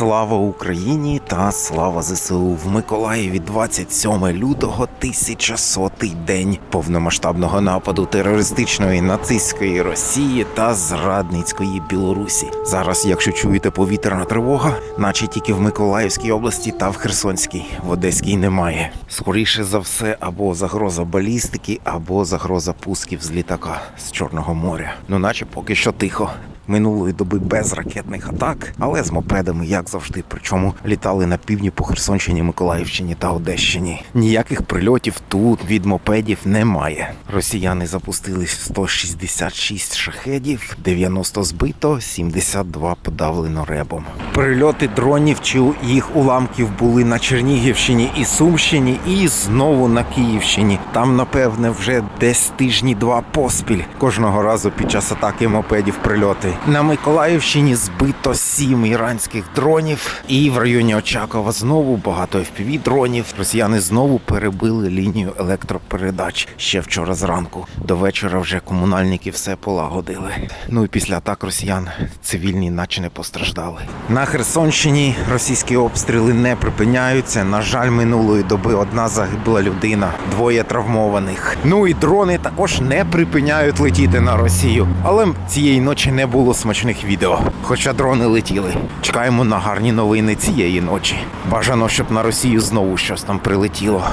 Слава Україні та слава ЗСУ в Миколаєві 27 лютого 1100-й день повномасштабного нападу терористичної нацистської Росії та зрадницької Білорусі. Зараз, якщо чуєте повітряна тривога, наче тільки в Миколаївській області та в Херсонській, в Одеській немає. Скоріше за все, або загроза балістики, або загроза пусків з літака з Чорного моря. Ну, наче поки що тихо минулої доби без ракетних атак, але з мопедами, як завжди. Причому літали на півдні по Херсонщині, Миколаївщині та Одещині. Ніяких прильотів тут від мопедів немає. Росіяни запустили 166 шахедів, 90 збито, 72 подавлено ребом. Прильоти дронів чи їх уламків були на Чернігівщині і Сумщині, і знову на Київщині. Там, напевне, вже десь тижні два поспіль. Кожного разу під час атаки мопедів прильоти. На Миколаївщині збито сім іранських дронів, і в районі Очакова знову багато fpv дронів. Росіяни знову перебили лінію електропередач ще вчора зранку. До вечора вже комунальники все полагодили. Ну і після атак росіян цивільні, наче не постраждали. На Херсонщині російські обстріли не припиняються. На жаль, минулої доби одна загибла людина, двоє травмованих. Ну і дрони також не припиняють летіти на Росію. Але цієї ночі не було смачних відео. Хоча дрони летіли. Чекаємо на гарні новини цієї ночі. Бажано, щоб на Росію знову щось там прилетіло.